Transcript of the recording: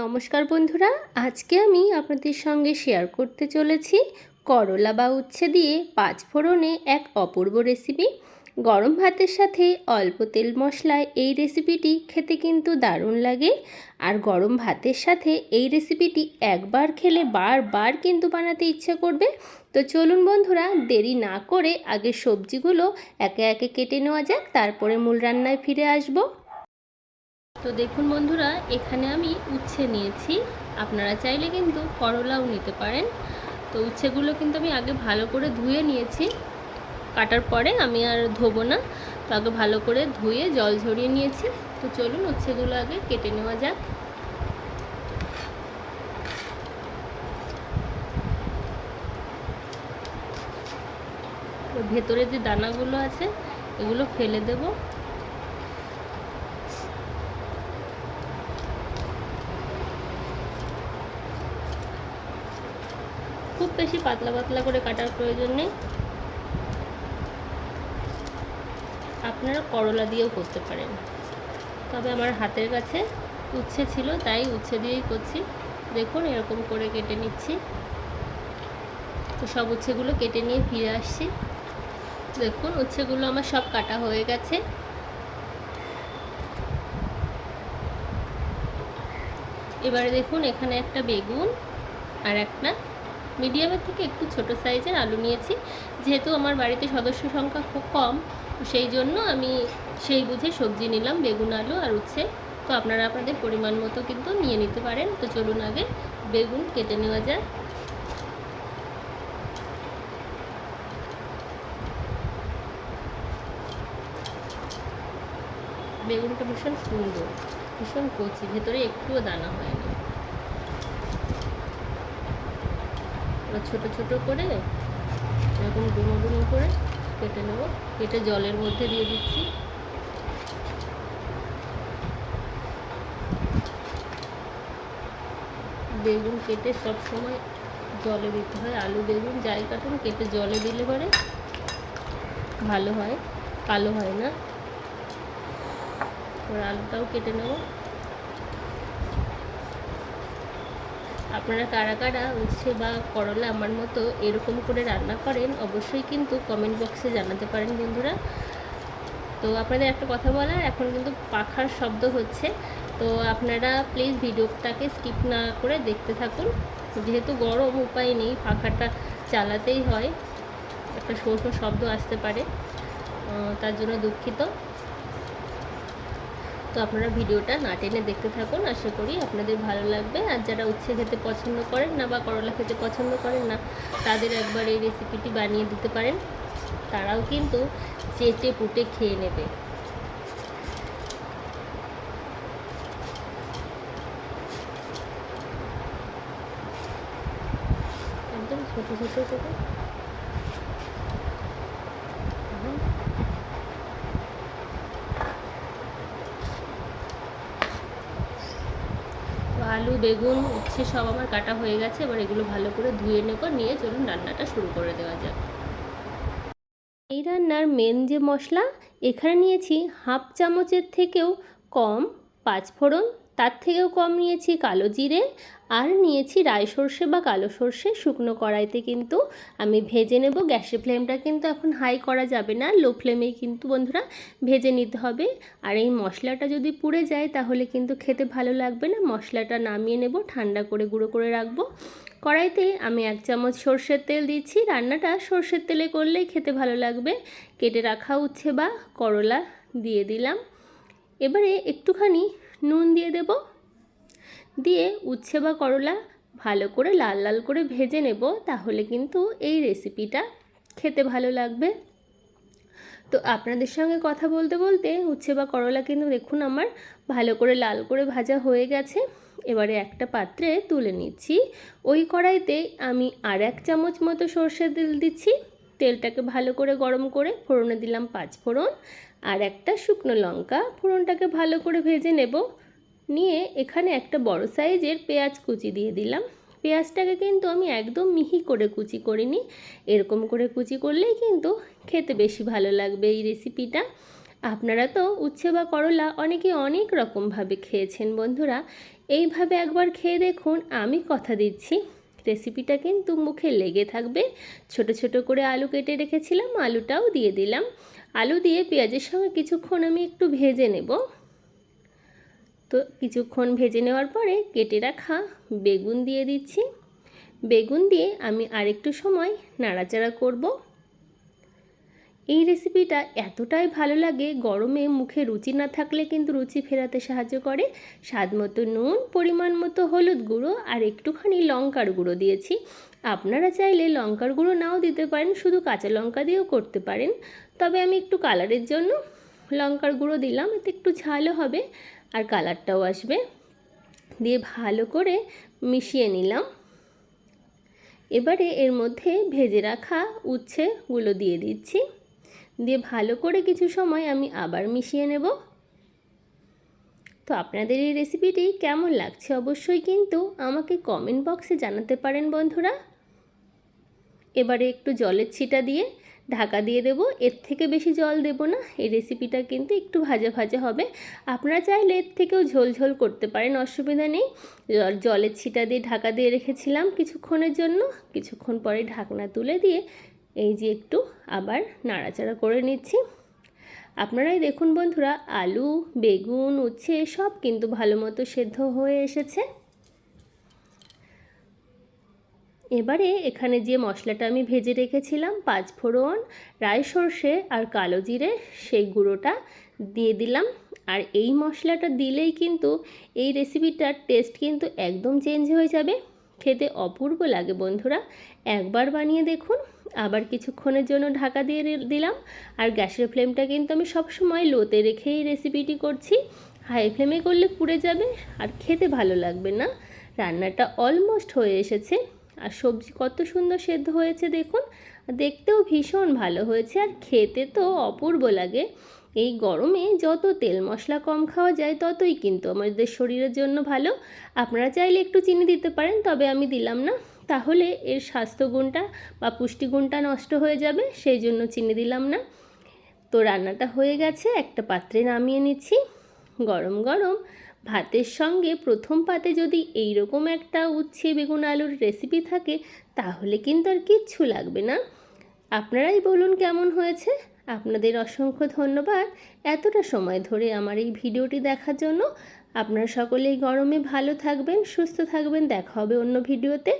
নমস্কার বন্ধুরা, আজকে আমি আপনাদের সঙ্গে শেয়ার করতে চলেছি করলা বা উচ্ছে দিয়ে পাঁচ ফোড়নে এক অপূর্ব রেসিপি গরম ভাতের সাথে অল্প তেল মশলায় এই রেসিপিটি খেতে কিন্তু দারুণ লাগে। আর গরম ভাতের সাথে এই রেসিপিটি একবার খেলে বারবার কিন্তু বানাতে ইচ্ছে করবে। তো চলুন বন্ধুরা, দেরি না করে আগে সবজিগুলো একে একে কেটে নেওয়া যাক, তারপরে মূল রান্নায় ফিরে আসব। তো দেখুন বন্ধুরা, এখানে আমি উচ্ছে নিয়েছি। আপনারা চাইলে কিন্তু করলাও নিতে পারেন। তো উচ্ছেগুলো কিন্তু আমি আগে ভালো করে ধুয়ে নিয়েছি। কাটার পরে আমি আর ধোবো না। তো আগে ভালো করে ধুয়ে জল ঝরিয়ে নিয়েছি। তো চলুন উচ্ছেগুলো আগে কেটে নেওয়া যাক। ভেতরে যে দানাগুলো আছে, এগুলো ফেলে দেবো। খুব বেশি পাতলা পাতলা করে কাটার প্রয়োজন নেই। আপনারা করলা দিয়েও করতে পারেন। তবে আমার হাতের কাছে উচ্ছে ছিল, তাই উচ্ছে দিয়েই করছি। দেখুন, এরকম করে কেটে নিচ্ছি। তো সব উচ্ছেগুলো কেটে নিয়ে ফিরে আসছি। দেখুন, উচ্ছেগুলো আমার সব কাটা হয়ে গেছে। এবারে দেখুন, এখানে একটা বেগুন আর একটা মিডিয়ামের থেকে একটু ছোট সাইজের আলু নিয়েছি। যেহেতু আমার বাড়িতে সদস্য সংখ্যা খুব কম, সেই জন্য আমি সেই বুঝে সবজি নিলাম, বেগুন আলু আর উচ্ছে। তো আপনারা আপনাদের পরিমাণ মতো কিন্তু নিয়ে নিতে পারেন। তো চলুন আগে বেগুন কেটে নেওয়া যায় বেগুনটা ভীষণ সুন্দর, ভীষণ কচি, ভেতরে একটুও দানা হয়নি। এবার ছোটো ছোটো করে এরকম ডুমো ডুমো করে কেটে নেব। কেটে জলের মধ্যে দিয়ে দিচ্ছি। বেগুন কেটে সব সময় জলে দিতে হয়। আলু বেগুন যাই কাটুন কেটে জলে দিলে পরে ভালো হয়, কালো হয় না। আলুটাও কেটে নেব। আপনারা কারা কারা উচ্ছে বা করলা আমার মতো এরকম করে রান্না করেন, অবশ্যই কিন্তু কমেন্ট বক্সে জানাতে পারেন বন্ধুরা। তো আপনাদের একটা কথা বলার, এখন কিন্তু পাখার শব্দ হচ্ছে। তো আপনারা প্লিজ ভিডিওটাকে স্কিপ না করে দেখতে থাকুন। যেহেতু গরম, উপায় নেই পাখাটা চালাতেই হয়। একটা শোষ শব্দ আসতে পারে। তার জন্য দুঃখিত। তো আপনারা ভিডিওটা না টেনে দেখতে থাকুন। আশা করি আপনাদের ভালো লাগবে। আর যারা উচ্ছে খেতে পছন্দ করেন না বা করলা খেতে পছন্দ করেন না, তাদের একবার এই রেসিপিটি বানিয়ে দিতে পারেন। তারাও কিন্তু চেটে পুটে খেয়ে নেবে। একদম ছোটো ছোটো করে আলু, বেগুন, উচ্ছে সব আমার কাটা হয়ে গেছে। এবার এগুলো ভালো করে ধুয়ে নেব, নিয়ে চলুন রান্নাটা শুরু করে দেওয়া যাক। এই রান্নার মেন যে মশলা, এখানে নিয়েছি হাফ চামচের থেকেও কম পাঁচফোড়ন তার থেকেও কম নিয়েছি কালো জিরে আর নিয়েছি রাই সর্ষে বা কালো সর্ষে শুকনো কড়াইতে কিন্তু আমি ভেজে নেব। গ্যাসের ফ্লেমটা কিন্তু এখন হাই করা যাবে না, লো ফ্লেমেই কিন্তু বন্ধুরা ভেজে নিতে হবে। আর এই মশলাটা যদি পুড়ে যায় তাহলে কিন্তু খেতে ভালো লাগবে না। মশলাটা নামিয়ে নেব, ঠান্ডা করে গুঁড়ো করে রাখব। কড়াইতে আমি এক চামচ সর্ষের তেল দিচ্ছি। রান্নাটা সর্ষের তেলে করলেই খেতে ভালো লাগবে। কেটে রাখা উচ্ছে বা করলা দিয়ে দিলাম। এবারে একটুখানি নুন দিয়ে দেব। দিয়ে উচ্ছে বা করলা ভালো করে লাল লাল করে ভেজে নেব, তাহলে কিন্তু এই রেসিপিটা খেতে ভালো লাগবে। তো আপনাদের সঙ্গে কথা বলতে বলতে উচ্ছে বা করলা কিন্তু দেখুন আমার ভালো করে লাল করে ভাজা হয়ে গেছে। এবারে একটা পাত্রে তুলে নিচ্ছি। ওই কড়াইতে আমি আর এক চামচ মতো সর্ষের তেল দিচ্ছি। তেলটাকে ভালো করে গরম করে ফোড়নে দিলাম পাঁচ ফোড়ন আর একটা শুকনো লঙ্কা। ফোড়নটাকে ভালো করে ভেজে নেব। নিয়ে এখানে একটা বড় সাইজের পেঁয়াজ কুচি দিয়ে দিলাম। পেঁয়াজটাকে কিন্তু আমি একদম মিহি করে কুচি করিনি। এরকম করে কুচি করলেই কিন্তু খেতে বেশি ভালো লাগবে এই রেসিপিটা। আপনারা তো উচ্ছে বা করলা অনেকে অনেক রকমভাবে খেয়েছেন বন্ধুরা। এইভাবে একবার খেয়ে দেখুন, আমি কথা দিচ্ছি। রেসিপিটা কিন্তু মুখে লেগে থাকবে। ছোট ছোট করে আলু কেটে রেখেছিলাম, আলুটাও দিয়ে দিলাম। আলু দিয়ে পেঁয়াজের সঙ্গে কিছুক্ষণ আমি একটু ভেজে নেব। তো কিছুক্ষণ ভেজে নেওয়ার পরে কেটে রাখা বেগুন দিয়ে দিচ্ছি। বেগুন দিয়ে আমি আরেকটু সময় নাড়াচাড়া করব। এই রেসিপিটা এতটাই ভালো লাগে, গরমে মুখে রুচি না থাকলে কিন্তু রুচি ফেরাতে সাহায্য করে। স্বাদ মতো নুন, পরিমাণ মতো হলুদ গুঁড়ো আর একটুখানি লঙ্কার গুঁড়ো দিয়েছি। আপনারা চাইলে লঙ্কার গুঁড়ো নাও দিতে পারেন, শুধু কাঁচা লঙ্কা দিয়েও করতে পারেন। তবে আমি একটু কালারের জন্য লঙ্কার গুঁড়ো দিলাম, এতে একটু ঝালও হবে আর কালারটাও আসবে। দিয়ে ভালো করে মিশিয়ে নিলাম। এবারে এর মধ্যে ভেজে রাখা উচ্ছেগুলো দিয়ে দিচ্ছি। দিয়ে ভালো করে কিছু সময় আমি আবার মিশিয়ে নেব। তো আপনাদের এই রেসিপিটি কেমন লাগছে অবশ্যই কিন্তু আমাকে কমেন্ট বক্সে জানাতে পারেন বন্ধুরা। এবারে একটু জলের ছিটা দিয়ে ঢাকা দিয়ে দেব। এর থেকে বেশি জল দেব না, এই রেসিপিটা কিন্তু একটু ভাজা ভাজা হবে। আপনারা চাইলে এর থেকেও ঝোল ঝোল করতে পারেন, অসুবিধা নেই। জলের ছিটা দিয়ে ঢাকা দিয়ে রেখেছিলাম কিছুক্ষণের জন্য। কিছুক্ষণ পরে ঢাকনা তুলে দিয়ে এই যে একটু আবার নাড়াচাড়া করে নিচ্ছি। আপনারাই দেখুন বন্ধুরা, আলু, বেগুন, উচ্ছে সব কিন্তু ভালো মতো সেদ্ধ হয়ে এসেছে। এবারে এখানে যে মশলাটা আমি ভেজে রেখেছিলাম, পাঁচ ফোড়ন, রাই সর্ষে আর কালো জিরে, সেই গুঁড়োটা দিয়ে দিলাম। আর এই মশলাটা দিলেই কিন্তু এই রেসিপিটার টেস্ট কিন্তু একদম চেঞ্জ হয়ে যাবে। খেতে অপূর্ব লাগে বন্ধুরা। একবার বানিয়ে দেখুন। আবার কিছুক্ষণের জন্য ঢাকা দিয়ে দিলাম। আর গ্যাসের ফ্লেমটা কিন্তু আমি সবসময় লোতে রেখেই রেসিপিটি করছি। হাই ফ্লেমে করলে পুড়ে যাবে আর খেতে ভালো লাগবে না। রান্নাটা অলমোস্ট হয়ে এসেছে। আর সবজি কত সুন্দর সেদ্ধ হয়েছে দেখুন। দেখতেও ভীষণ ভালো হয়েছে আর খেতে তো অপূর্ব লাগে। এই গরমে যত তেল মশলা কম খাওয়া যায় ততই কিন্তু আমাদের শরীরের জন্য ভালো। আপনারা চাইলে একটু চিনি দিতে পারেন, তবে আমি দিলাম না। তাহলে এর স্বাস্থ্যগুণটা বা পুষ্টিগুণটা নষ্ট হয়ে যাবে, সেই জন্য চিনি দিলাম না। তো রান্নাটা হয়ে গেছে, একটা পাত্রে নামিয়ে নিচ্ছি। গরম গরম ভাতের সঙ্গে প্রথম পাতে যদি এই রকম একটা উচ্ছে বেগুন আলুর রেসিপি থাকে, তাহলে কিন্তু আর কিচ্ছু লাগবে না। আপনারাই বলুন কেমন হয়েছে? আপনাদের অসংখ্য ধন্যবাদ এতটা সময় ধরে আমার এই ভিডিওটি দেখার জন্য। আপনারা সকলেই গরমে ভালো থাকবেন, সুস্থ থাকবেন, দেখা হবে অন্য ভিডিওতে।